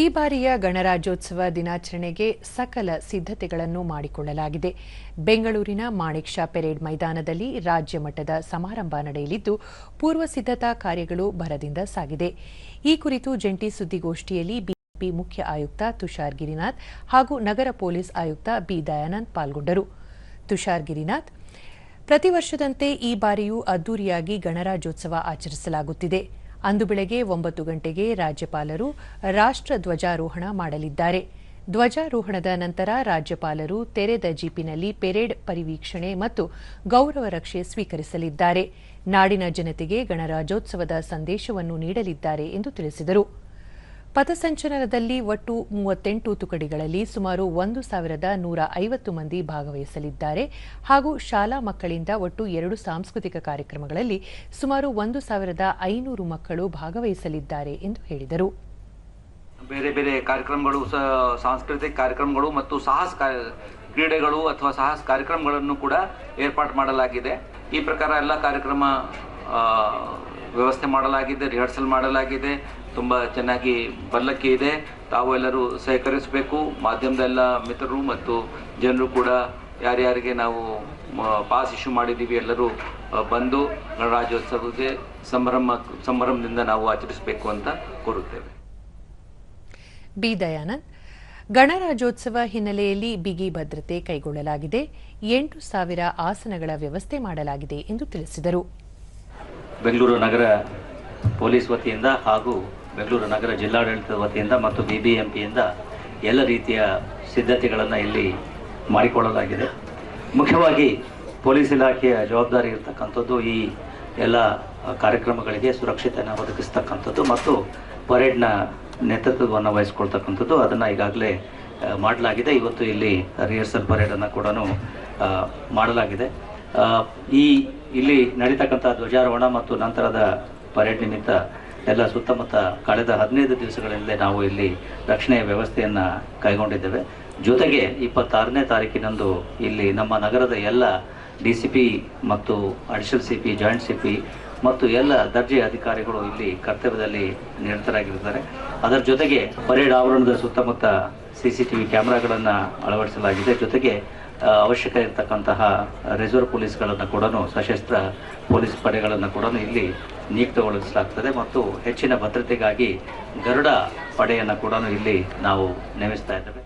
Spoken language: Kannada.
ಈ ಬಾರಿಯ ಗಣರಾಜ್ಯೋತ್ಸವ ದಿನಾಚರಣೆಗೆ ಸಕಲ ಸಿದ್ಧತೆಗಳನ್ನು ಮಾಡಿಕೊಳ್ಳಲಾಗಿದೆ. ಬೆಂಗಳೂರಿನ ಮಾಣಿಕ್ ಶಾ ಪೆರೇಡ್ ಮೈದಾನದಲ್ಲಿ ರಾಜ್ಯ ಮಟ್ಟದ ಸಮಾರಂಭ ನಡೆಯಲಿದ್ದು, ಪೂರ್ವ ಸಿದ್ಧತಾ ಕಾರ್ಯಗಳು ಭರದಿಂದ ಸಾಗಿದೆ. ಈ ಕುರಿತು ಜಂಟಿ ಸುದ್ದಿಗೋಷ್ಠಿಯಲ್ಲಿ ಬಿಜೆಪಿ ಮುಖ್ಯ ಆಯುಕ್ತ ತುಷಾರ್ ಗಿರಿನಾಥ್ ಹಾಗೂ ನಗರ ಪೊಲೀಸ್ ಆಯುಕ್ತ ಬಿ ದಯಾನಂದ್ ಪಾಲ್ಗೊಂಡರು. ತುಷಾರ್ ಗಿರಿನಾಥ್, ಪ್ರತಿ ವರ್ಷದಂತೆ ಈ ಬಾರಿಯೂ ಅದ್ದೂರಿಯಾಗಿ ಗಣರಾಜ್ಯೋತ್ಸವ ಆಚರಿಸಲಾಗುತ್ತಿದೆ. ಅಂದು ಬೆಳಗ್ಗೆ ಒಂಬತ್ತು ಗಂಟೆಗೆ ರಾಜ್ಯಪಾಲರು ರಾಷ್ಟ್ರ ಧ್ವಜಾರೋಹಣ ಮಾಡಲಿದ್ದಾರೆ. ಧ್ವಜಾರೋಹಣದ ನಂತರ ರಾಜ್ಯಪಾಲರು ತೆರೆದ ಜೀಪಿನಲ್ಲಿ ಪೆರೇಡ್ ಪರಿವೀಕ್ಷಣೆ ಮತ್ತು ಗೌರವ ರಕ್ಷೆ ಸ್ವೀಕರಿಸಲಿದ್ದಾರೆ. ನಾಡಿನ ಜನತೆಗೆ ಗಣರಾಜ್ಯೋತ್ಸವದ ಸಂದೇಶವನ್ನು ನೀಡಲಿದ್ದಾರೆ ಎಂದು ತಿಳಿಸಿದರು. ಪಥಸಂಚಲನದಲ್ಲಿ ಒಟ್ಟು ಮೂವತ್ತೆಂಟು ತುಕಡಿಗಳಲ್ಲಿ ಸುಮಾರು ಒಂದು ಸಾವಿರದ ನೂರ ಐವತ್ತು ಮಂದಿ ಭಾಗವಹಿಸಲಿದ್ದಾರೆ ಹಾಗೂ ಶಾಲಾ ಮಕ್ಕಳಿಂದ ಒಟ್ಟು ಎರಡು ಸಾಂಸ್ಕೃತಿಕ ಕಾರ್ಯಕ್ರಮಗಳಲ್ಲಿ ಸುಮಾರು ಒಂದು ಸಾವಿರದ ಐನೂರು ಮಕ್ಕಳು ಭಾಗವಹಿಸಲಿದ್ದಾರೆ ಎಂದು ಹೇಳಿದರು. ಬೇರೆ ಬೇರೆ ಕಾರ್ಯಕ್ರಮಗಳು ಸಾಂಸ್ಕೃತಿಕ ಕಾರ್ಯಕ್ರಮಗಳು ಮತ್ತು ಸಾಹಸ ಕ್ರೀಡೆಗಳು ಅಥವಾ ಸಾಹಸ ಕಾರ್ಯಕ್ರಮಗಳನ್ನು ಕೂಡ ಏರ್ಪಾಡು ಮಾಡಲಾಗಿದೆ. ಈ ಪ್ರಕಾರ ಎಲ್ಲ ಕಾರ್ಯಕ್ರಮ ವ್ಯವಸ್ಥೆ ಮಾಡಲಾಗಿದೆ ರಿಹರ್ಸಲ್ ಮಾಡಲಾಗಿದೆ, ತುಂಬ ಚೆನ್ನಾಗಿ ಬಲ್ಲಕ್ಕೆ ಇದೆ. ತಾವು ಎಲ್ಲರೂ ಸಹಕರಿಸಬೇಕು. ಮಾಧ್ಯಮದ ಎಲ್ಲ ಮಿತ್ರರು ಮತ್ತು ಜನರು ಕೂಡ ಯಾರ್ಯಾರಿಗೆ ನಾವು ಪಾಸ್ ಇಶ್ಯೂ ಮಾಡಿದ್ದೀವಿ ಎಲ್ಲರೂ ಬಂದು ಗಣರಾಜ್ಯೋತ್ಸವಕ್ಕೆ ಸಂಭ್ರಮ, ಸಂಭ್ರಮದಿಂದ ನಾವು ಆಚರಿಸಬೇಕು ಅಂತ ಕೋರುತ್ತೇವೆ. ಬಿ. ದಯಾನಂದ್, ಗಣರಾಜ್ಯೋತ್ಸವ ಹಿನ್ನೆಲೆಯಲ್ಲಿ ಬಿಗಿ ಭದ್ರತೆ ಕೈಗೊಳ್ಳಲಾಗಿದೆ. ಎಂಟು ಸಾವಿರ ಆಸನಗಳ ವ್ಯವಸ್ಥೆ ಮಾಡಲಾಗಿದೆ ಎಂದು ತಿಳಿಸಿದರು. ಬೆಂಗಳೂರು ನಗರ ಪೊಲೀಸ್ ವತಿಯಿಂದ ಹಾಗೂ ಬೆಂಗಳೂರು ನಗರ ಜಿಲ್ಲಾಡಳಿತದ ವತಿಯಿಂದ ಮತ್ತು ಬಿ ಬಿ ಎಲ್ಲ ರೀತಿಯ ಸಿದ್ಧತೆಗಳನ್ನು ಇಲ್ಲಿ ಮಾಡಿಕೊಳ್ಳಲಾಗಿದೆ. ಮುಖ್ಯವಾಗಿ ಪೊಲೀಸ್ ಇಲಾಖೆಯ ಜವಾಬ್ದಾರಿ ಇರತಕ್ಕಂಥದ್ದು ಈ ಎಲ್ಲ ಕಾರ್ಯಕ್ರಮಗಳಿಗೆ ಸುರಕ್ಷತೆಯನ್ನು ಒದಗಿಸ್ತಕ್ಕಂಥದ್ದು ಮತ್ತು ಪರೇಡ್ನ ನೇತೃತ್ವವನ್ನು ವಹಿಸ್ಕೊಳ್ತಕ್ಕಂಥದ್ದು ಅದನ್ನು ಈಗಾಗಲೇ ಮಾಡಲಾಗಿದೆ. ಇವತ್ತು ಇಲ್ಲಿ ರಿಹರ್ಸಲ್ ಪರೇಡನ್ನು ಕೂಡ ಮಾಡಲಾಗಿದೆ. ಈ ಇಲ್ಲಿ ನಡೀತಕ್ಕಂಥ ಧ್ವಜಾರೋಹಣ ಮತ್ತು ನಂತರದ ಪರೇಡ್ ನಿಮಿತ್ತ ಎಲ್ಲ ಸುತ್ತಮುತ್ತ ಕಳೆದ ಹದಿನೈದು ದಿವಸಗಳಿಂದಲೇ ನಾವು ಇಲ್ಲಿ ರಕ್ಷಣೆಯ ವ್ಯವಸ್ಥೆಯನ್ನು ಕೈಗೊಂಡಿದ್ದೇವೆ. ಜೊತೆಗೆ ಇಪ್ಪತ್ತಾರನೇ ತಾರೀಕಿನಂದು ಇಲ್ಲಿ ನಮ್ಮ ನಗರದ ಎಲ್ಲ ಡಿ ಸಿ ಪಿ ಮತ್ತು additional C P joint C P ಮತ್ತು ಎಲ್ಲ ದರ್ಜೆ ಅಧಿಕಾರಿಗಳು ಇಲ್ಲಿ ಕರ್ತವ್ಯದಲ್ಲಿ ನಿರತರಾಗಿರ್ತಾರೆ ಅದರ ಜೊತೆಗೆ ಪರೇಡ್ ಆವರಣದ ಸುತ್ತಮುತ್ತ ಸಿ ಸಿ ಟಿ ವಿ ಕ್ಯಾಮ್ರಾಗಳನ್ನು ಅಳವಡಿಸಲಾಗಿದೆ. ಜೊತೆಗೆ ಅವಶ್ಯಕ ಇರತಕ್ಕಂತಹ ರಿಸರ್ವ್ ಪೊಲೀಸ್ಗಳನ್ನು ಕೂಡ ಸಶಸ್ತ್ರ ಪೊಲೀಸ್ ಪಡೆಗಳನ್ನು ಕೂಡ ಇಲ್ಲಿ ನಿಯುಕ್ತಗೊಳಿಸಲಾಗ್ತದೆ ಮತ್ತು ಹೆಚ್ಚಿನ ಭದ್ರತೆಗಾಗಿ ಗರುಡ ಪಡೆಯನ್ನು ಕೂಡ ಇಲ್ಲಿ ನಾವು ನೇಮಿಸ್ತಾ ಇದ್ದೇವೆ.